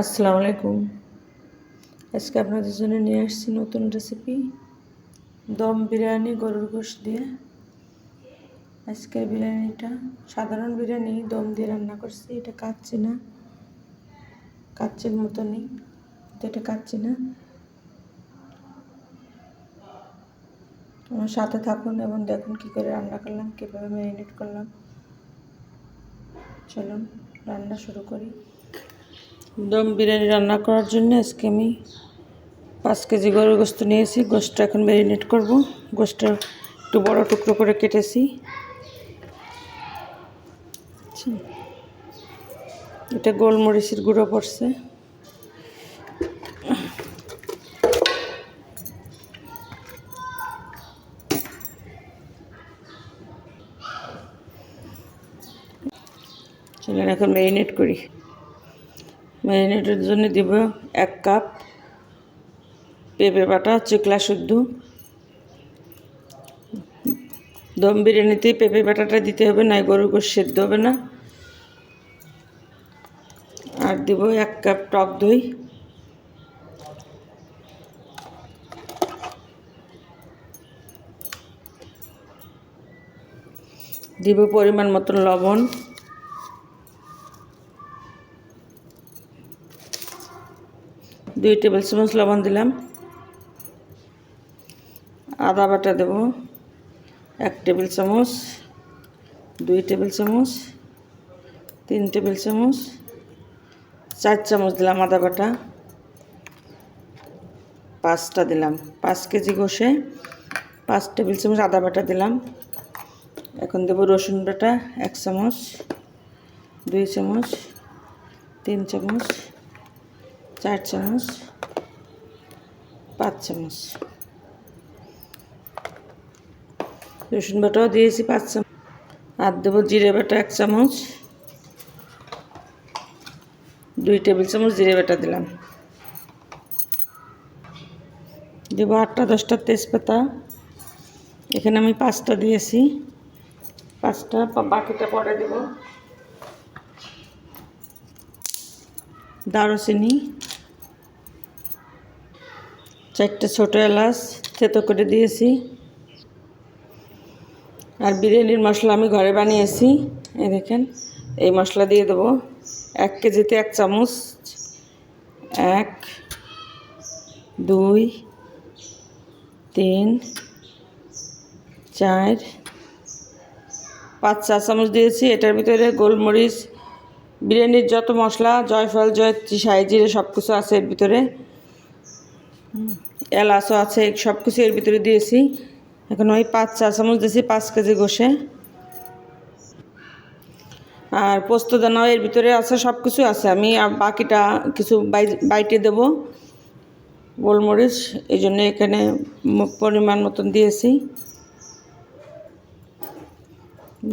আসসালামু আলাইকুম। আজকে আপনাদের জন্য নিয়ে আসছি নতুন রেসিপি দম বিরিয়ানি, গরুর গোশ দিয়ে। আজকের বিরিয়ানিটা, সাধারণ বিরিয়ানি, দম দিয়ে রান্না করছি। এটা কাচ্ছি না, কাচ্চির মতনই। তো এটা কাচ্ছি না। আমার সাথে থাকুন এবং দেখুন কী করে রান্না করলাম, কীভাবে ম্যারিনেট করলাম। চলুন, রান্না শুরু করি। দম বিরিয়ানি রান্না করার জন্য আজকে আমি পাঁচ কেজি গরুর গোস্ত নিয়েছি। গোস্তটা এখন ম্যারিনেট করব। গোস্তটা একটু বড় টুকরো করে কেটেছি। এটা গোলমরিচের গুঁড়ো পড়ছে। চলেন এখন ম্যারিনেট করি। ম্যারিনেটের জন্য দিব এক কাপ পেঁপে বাটা, চিকলা শুদ্ধ। দম বিরিয়ানিতে পেঁপে বাটাটা দিতে হবে না গরুর গোশ সেদ্ধ হবে না। আর দিব এক কাপ টক দই। দিব পরিমাণ মতন লবণ। দুই টেবিল চামচ লবণ দিলাম। আদা বাটা দেব, এক টেবিল চামচ, দুই টেবিল চামচ, তিন টেবিল চামচ, চার চামচ দিলাম আদা বাটা। পাঁচটা দিলাম, পাঁচ কেজি গোষে পাঁচ টেবিল চামচ আদা বাটা দিলাম। এখন দেবো রসুন বাটা, এক চামচ, দুই চামচ, তিন চামচ চার চামচ, পাঁচ চামচ। রসুন বাটাও দিয়েছি পাঁচ চামচ। আর দেবো জিরে বাটা এক চামচ। দুই টেবিল চামচ জিরে বাটা দিলাম। দেবো আটটা দশটা তেজপাতা। এখানে আমি পাঁচটা দিয়েছি। পাঁচটা বাকিটা পরে দেব। দারুচিনি। চারটে ছোটো এলাচ থেতো করে দিয়েছি। আর বিরিয়ানির মশলা আমি ঘরে বানিয়েছি, এই দেখেন। এই মশলা দিয়ে দেবো এক কেজিতে এক চামচ, এক, দুই, তিন, চার, পাঁচ চা চামচ দিয়েছি। এটার ভিতরে গোলমরিচ, বিরিয়ানির যত মশলা, জয়ফল, জয়ত্রী সাইজিরে সব কিছু আছে এর ভিতরে। এলাচও আছে, সব কিছু এর ভিতরে দিয়েছি। এখন ওই পাঁচ চা চামচ দিয়েছি, পাঁচ কেজি গোষে আর পোস্ত দানাও এর ভিতরে আছে, সব কিছু আছে। আমি বাকিটা কিছু বাইটে দেব, গোলমরিচ, এই জন্য এখানে পরিমাণ মতন দিয়েছি।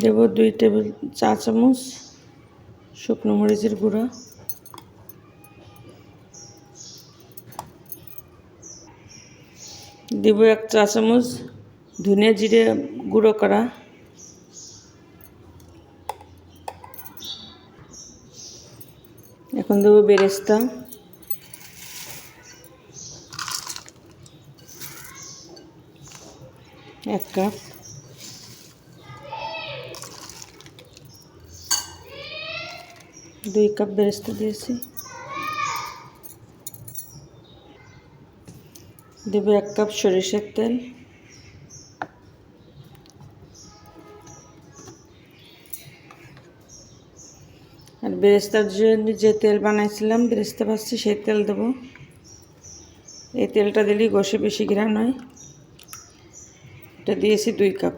দেব দুই টেবিল চা চামচ শুকনো মরিচের গুঁড়া। দিব এক চা চামচ ধনে জিরে গুঁড়ো করা। এখন দেবো বেরেস্তা। এক কাপ। দুই কাপ বেরেস্তা দিয়েছি। দেব এক কাপ সরিষার তেল। আর বেরেস্তার জন্য যে তেল বানাইছিলাম, বেরেস্তা ভাজছি, সেই তেল দেবো। এই তেলটা দিলেই গোসে বেশি ঘ্রাণ হয়। এটা দিয়েছি দুই কাপ।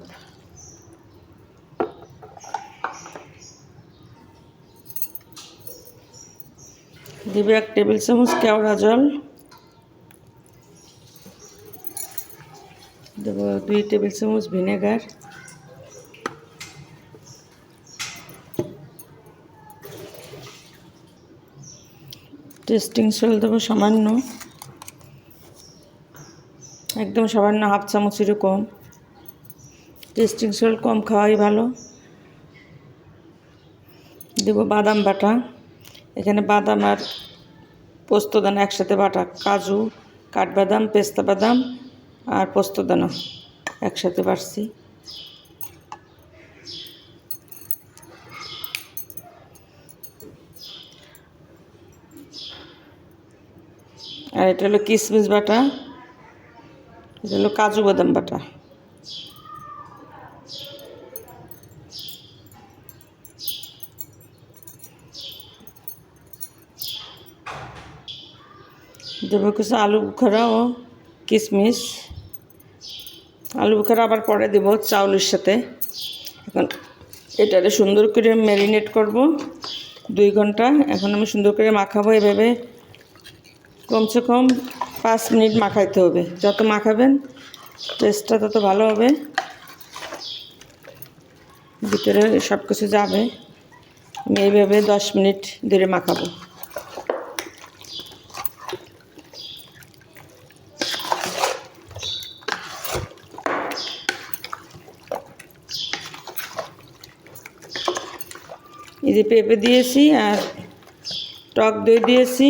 দেবে এক টেবিল চামচ কেওড়া জল। দেব দুই টেবিল চামচ ভিনেগার। টেস্টিং সল দেবো সামান্য। একদম সামান্য হাফ চামচেরও কম। টেস্টিং সল কম খাওয়াই ভালো। দেব বাদাম বাটা। এখানে বাদাম আর পোস্তদানা একসাথে বাটা। কাজু, কাঠবাদাম, পেস্তা বাদাম। আর পোস্তদানা একসাথে বাটছি আর এটা হলো কিশমিশ বাটা, এটা হলো কাজু বাদাম বাটা। দেবো কিছু আলু বুখারা ও কিশমিশ আলু বুখারা আবার পরে দেবো চাউলের সাথে। এখন এটারে সুন্দর করে ম্যারিনেট করব দুই ঘণ্টা। এখন আমি সুন্দর করে মাখাবো এভাবে। কমসে কম পাঁচ মিনিট মাখাইতে হবে। যত মাখাবেন টেস্টটা তত ভালো হবে। ভিতরে সব কিছু যাবে। আমি এইভাবে দশ মিনিট ধরে মাখাবো। এই যে পেঁপে দিয়েছি আর টক দই দিয়েছি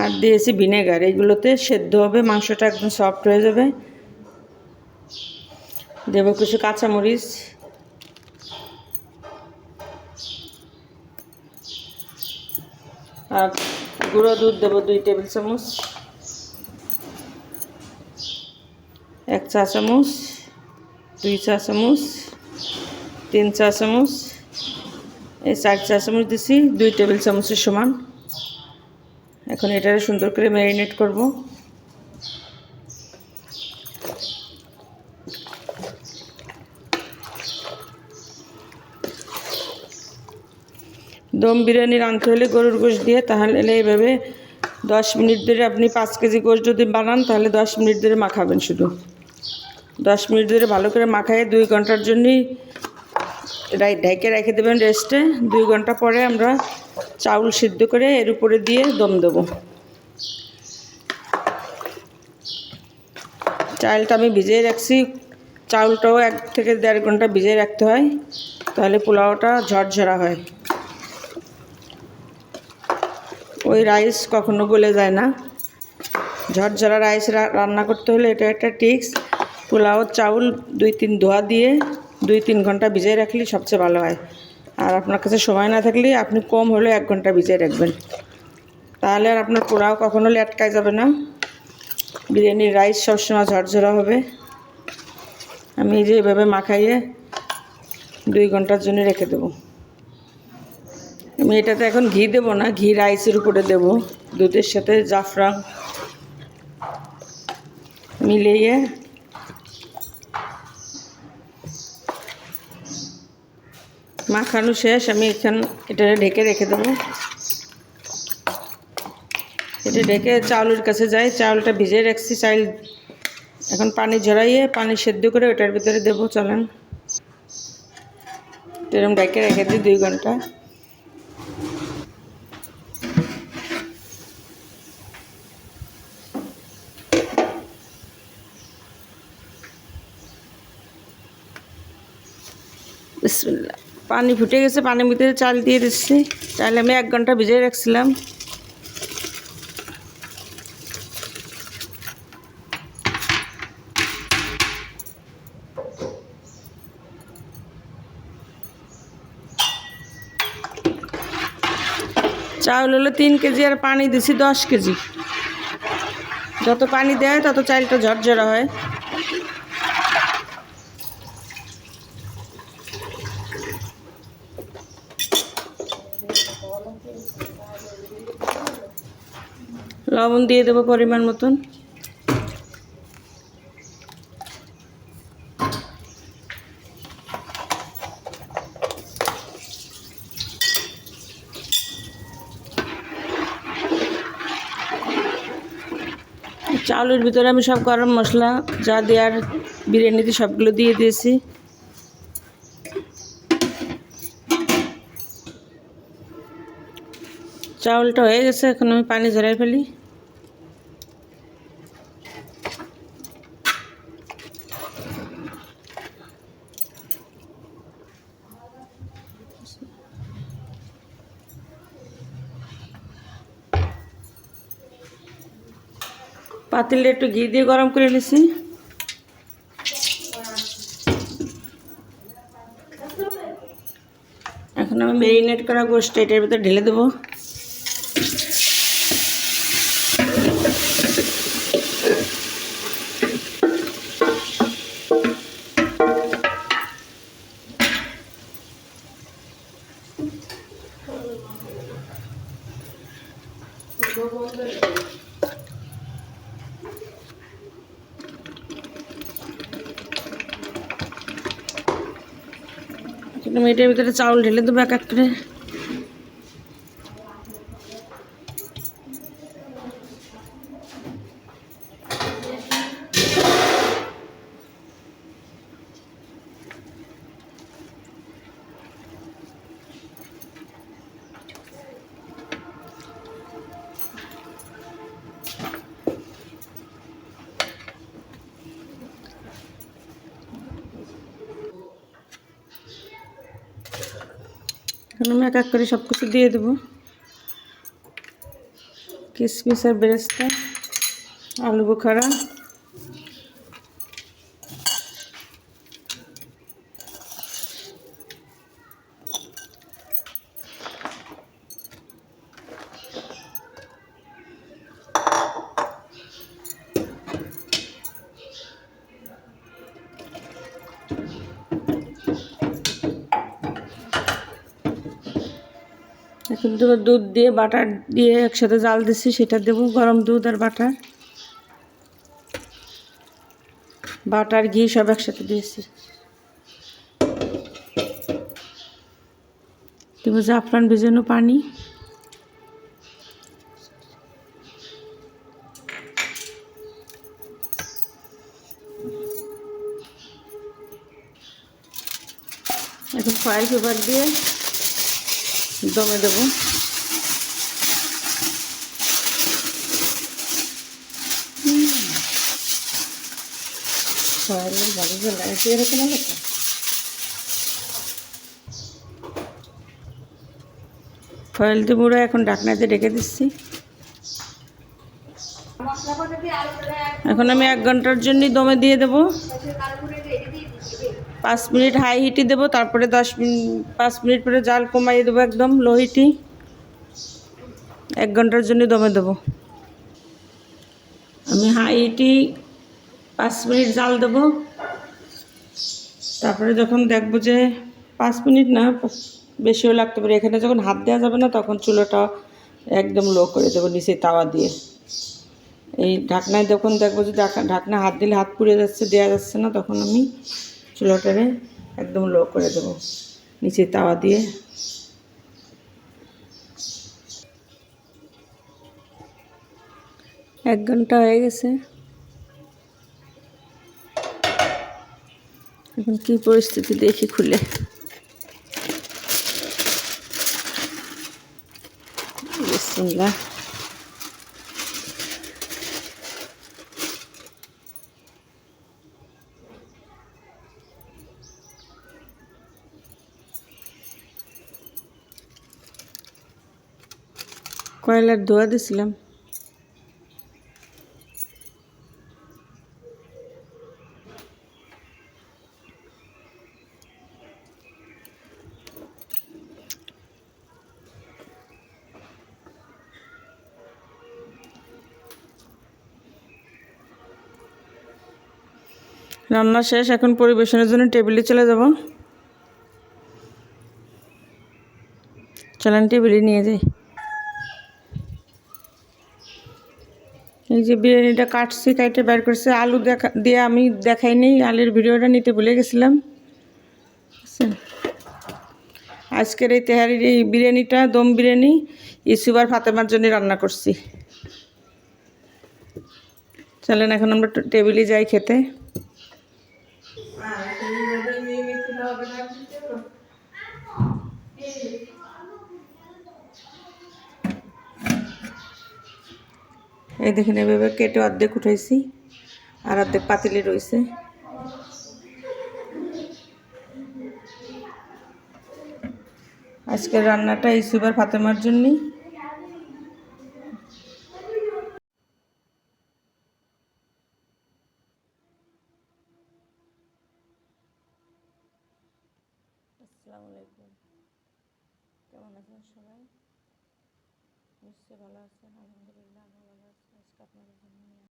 আর দিয়েছি ভিনেগার। এগুলোতে সেদ্ধ হবে, মাংসটা একদম সফট হয়ে যাবে। দেবো কিছু কাঁচামরিচ। আর গুঁড়ো দুধ দেবো দুই টেবিল চামচ। এক চা চামচ, দুই চা চামচ, তিন চা চামচ। এই চার চা চামচ দিছি, দুই টেবিল চামচের সমান। এখন এটারে সুন্দর করে ম্যারিনেট করব। দম বিরিয়ানি রাঁধতে হলে গরুর গোশ দিয়ে, তাহলে এইভাবে দশ মিনিট ধরে আপনি পাঁচ কেজি গোশ যদি বানান, তাহলে দশ মিনিট ধরে মাখাবেন শুধু। দশ মিনিট ধরে ভালো করে মাখায় দুই ঘণ্টার জন্যই ঢেকে রেখে দেবেন রেস্টে। দুই ঘণ্টা পরে আমরা চাউল সিদ্ধ করে এর উপরে দিয়ে দম দেবো। চালটা আমি ভিজিয়ে রাখছি। চাউলটাও এক থেকে দেড় ঘণ্টা ভিজিয়ে রাখতে হয়, তাহলে পোলাওটা ঝরঝরা হয়। ওই রাইস কখনো গলে যায় না। ঝরঝরা রাইস রান্না করতে হলে এটা একটা টিক্স পোলাও, চাউল দুই তিন ধোয়া দিয়ে দুই তিন ঘণ্টা ভিজিয়ে রাখলে সবচেয়ে ভালো হয়। আর আপনার কাছে সময় না থাকলে আপনি কম হলে এক ঘণ্টা ভিজিয়ে রাখবেন। তাহলে আর আপনার পোলাও কখনো লেটকায় যাবে না। বিরিয়ানির রাইস সবসময় ঝরঝরা হবে। আমি এই যে এভাবে মাখাইয়ে দুই ঘণ্টার জন্য রেখে দেবো। আমি এটাতে এখন ঘি দেবো না, ঘি রাইসের উপরে দেব। দুধের সাথে জাফরান মিলিয়ে মাখানো শেষ, আমি এখান এটা ঢেকে রেখে দেবো। এটা ঢেকে চাউলের কাছে যাই, চাউলটা ভিজে রাখছি, চাইল এখন পানি ঝরাইয়ে পানি সেদ্ধ করে ওটার ভিতরে দেবো, চলেন। এরকম ঢেকে রেখে দিই দুই ঘণ্টা বিসমিল্লাহ পানি ফুটে গেছে, পানির ভিতরে চাল দিয়ে দিচ্ছি। চাল আমি এক ঘণ্টা ভিজিয়ে রাখছিলাম। চাউল হলো তিন কেজি আর পানি দিছি দশ কেজি। যত পানি দেয়, তত চালটা ঝরঝরা হয়। লবণ দিয়ে দেবো পরিমাণ মতন। চাউলের ভিতরে আমি সব গরম মশলা যা দেওয়ার বিরিয়ানিতে সবগুলো দিয়ে দিয়েছি। চাউলটা হয়ে গেছে, এখন আমি পানি ঝরাই ফেলি। পাতিলটা একটু ঘি দিয়ে গরম করে নিছি। এখন আমি মেরিনেট করা গোষ্ঠ এটার ভিতরে ঢেলে দেবো। এটার ভিতরে চাউল ঢেলে দেবো এক এক করে। এখন আমি এক এক করে সব কিছু দিয়ে দেবো কিশমিশ আর বেরেস্তা আলু বোখারা দেবো দুধ দিয়ে, বাটার দিয়ে একসাথে জাল দিচ্ছি সেটা দেবো, গরম দুধ আর বাটার। বাটার, ঘি সব একসাথে দিয়েছি। দেবো জাফরান ভিজানো পানি। এখন ফয়েল পেপার দিয়ে দমে দেবো। এরকম তো? ফয়েল দিয়ে পুরো এখন ডাকনাতে ডেকে দিচ্ছি। এখন আমি এক ঘণ্টার জন্য দমে দিয়ে দেবো। পাঁচ মিনিট হাই হিটে দেবো, তারপরে দশ মিনিট পাঁচ মিনিট পরে জাল কমাইয়ে দেবো একদম লো হিটি এক ঘণ্টার জন্য দমে দেবো। আমি হাই হিটি পাঁচ মিনিট জাল দেবো। তারপরে যখন দেখব যে পাঁচ মিনিট না বেশিও লাগতে পারে। এখানে যখন হাত দেওয়া যাবে না, তখন চুলোটা একদম লো করে দেবো, নিচে তাওয়া দিয়ে। এই ঢাকনায় যখন দেখব যে ঢাকা- ঢাকনা হাত দিলে হাত পুড়ে যাচ্ছে, দেওয়া যাচ্ছে না, তখন আমি চুলোটারে একদম লো করে দেবো। নিচে তাওয়া দিয়ে। এক ঘণ্টা হয়ে গেছে। এখন কি পরিস্থিতি দেখি খুলে। বিসমিল্লাহ। কয়লার ধোয়া দিছিলাম। রান্না শেষ, এখন পরিবেশনের জন্য টেবিলে চলে যাব। চলেন টেবিলে নিয়ে যাই। এই যে বিরিয়ানিটা কাটছি কাটে বের করছে, আলু দেখা, দিয়ে আমি দেখাইনি আলুর ভিডিওটা নিতে ভুলে গেছিলাম। আজকের এই তেহারির এই বিরিয়ানিটা, দম বিরিয়ানি ইসুবার ফাতেমার জন্য রান্না করছি। চলেন, এখন আমরা টেবিলে যাই খেতে। এই দেখেন, এভাবে কেটে অর্ধেক উঠাইছি আর অর্ধেক পাতিলে রয়েছে। আজকের রান্নাটা এই সুবার ফাতেমার জন্যই। আলাইকুম। কেমন আছেন সবাই? নিশ্চয়ই ভালো আছেন, আলহামদুলিল্লাহ আমি ভালো আছি